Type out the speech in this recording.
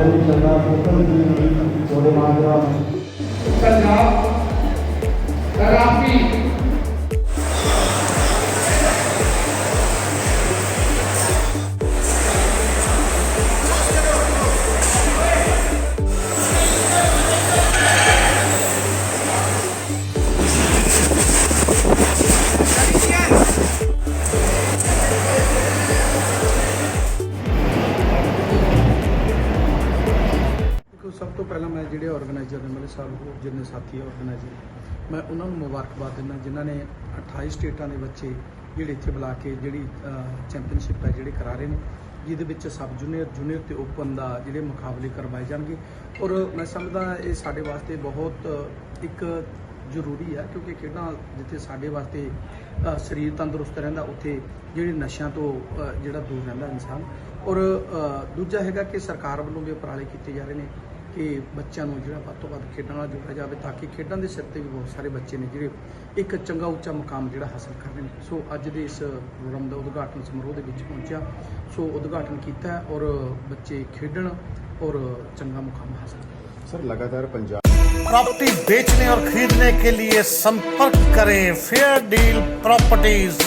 ਮੇਰੀ ਚੰਗਾ ਫੋਟੋ ਦੀ ਸਭ ਤੋਂ ਪਹਿਲਾਂ ਮੈਂ ਜਿਹੜੇ ਆਰਗੇਨਾਈਜ਼ਰ ਨੇ, ਮੇਰੇ ਸਾਹਿਬ ਹੋਰ ਜਿੰਨੇ ਸਾਥੀ ਆਰਗੇਨਾਈਜ਼ਰ ਮੈਂ ਉਹਨਾਂ ਨੂੰ ਮੁਬਾਰਕਬਾਦ ਦਿੰਦਾ, ਜਿਨ੍ਹਾਂ ਨੇ 28 ਸਟੇਟਾਂ ਦੇ ਬੱਚੇ ਜਿਹੜੇ ਇੱਥੇ ਬੁਲਾ ਕੇ ਜਿਹੜੀ ਚੈਂਪੀਅਨਸ਼ਿਪ ਹੈ ਜਿਹੜੇ ਕਰਾ ਰਹੇ ਨੇ, ਜਿਹਦੇ ਵਿੱਚ ਸਬ ਜੂਨੀਅਰ ਜੂਨੀਅਰ ਤੇ ਓਪਨ ਦਾ ਜਿਹੜੇ ਮੁਕਾਬਲੇ ਕਰਵਾਏ ਜਾਣਗੇ। ਔਰ ਮੈਂ ਸਮਝਦਾ ਇਹ ਸਾਡੇ ਵਾਸਤੇ ਬਹੁਤ ਇੱਕ ਜ਼ਰੂਰੀ ਹੈ, ਕਿਉਂਕਿ ਖੇਡਾਂ ਜਿੱਥੇ ਸਾਡੇ ਵਾਸਤੇ ਸਰੀਰ ਤੰਦਰੁਸਤ ਰਹਿੰਦਾ, ਉੱਥੇ ਜਿਹੜੇ ਨਸ਼ਿਆਂ ਤੋਂ ਜਿਹੜਾ ਦੂਰ ਰਹਿੰਦਾ ਇਨਸਾਨ। ਔਰ ਦੂਜਾ ਹੈਗਾ ਕਿ ਸਰਕਾਰ ਵੱਲੋਂ ਵੀ ਉਪਰਾਲੇ ਕੀਤੇ ਜਾ ਰਹੇ ਨੇ। ਕਿ ਬੱਚਿਆਂ ਨੂੰ ਜਿਹੜਾ ਵੱਧ ਤੋਂ ਵੱਧ ਖੇਡਾਂ ਨਾਲ ਜੋੜਿਆ ਜਾਵੇ ਤਾਂ ਕਿ ਖੇਡਾਂ ਦੇ ਸਿਰ ਤੇ ਵੀ ਬਹੁਤ ਸਾਰੇ ਬੱਚੇ ਨੇ ਜਿਹੜੇ ਇੱਕ ਚੰਗਾ ਉੱਚਾ ਮੁਕਾਮ ਜਿਹੜਾ ਹਾਸਲ ਕਰ ਰਹੇ ਨੇ ਸੋ ਅੱਜ ਦੇ ਇਸ ਪ੍ਰੋਗਰਾਮ ਦਾ ਉਦਘਾਟਨ ਸਮਾਰੋਹ ਦੇ ਵਿੱਚ ਪਹੁੰਚਿਆ ਸੋ ਉਦਘਾਟਨ ਕੀਤਾ ਹੈ ਔਰ ਬੱਚੇ ਖੇਡਣ ਔਰ ਚੰਗਾ ਮੁਕਾਮ ਹਾਸਲ ਕਰਨ सर लगातार पंजाब प्रॉपर्टी बेचने और खरीदने के लिए संपर्क करें फेयर डील प्रॉपर्टीज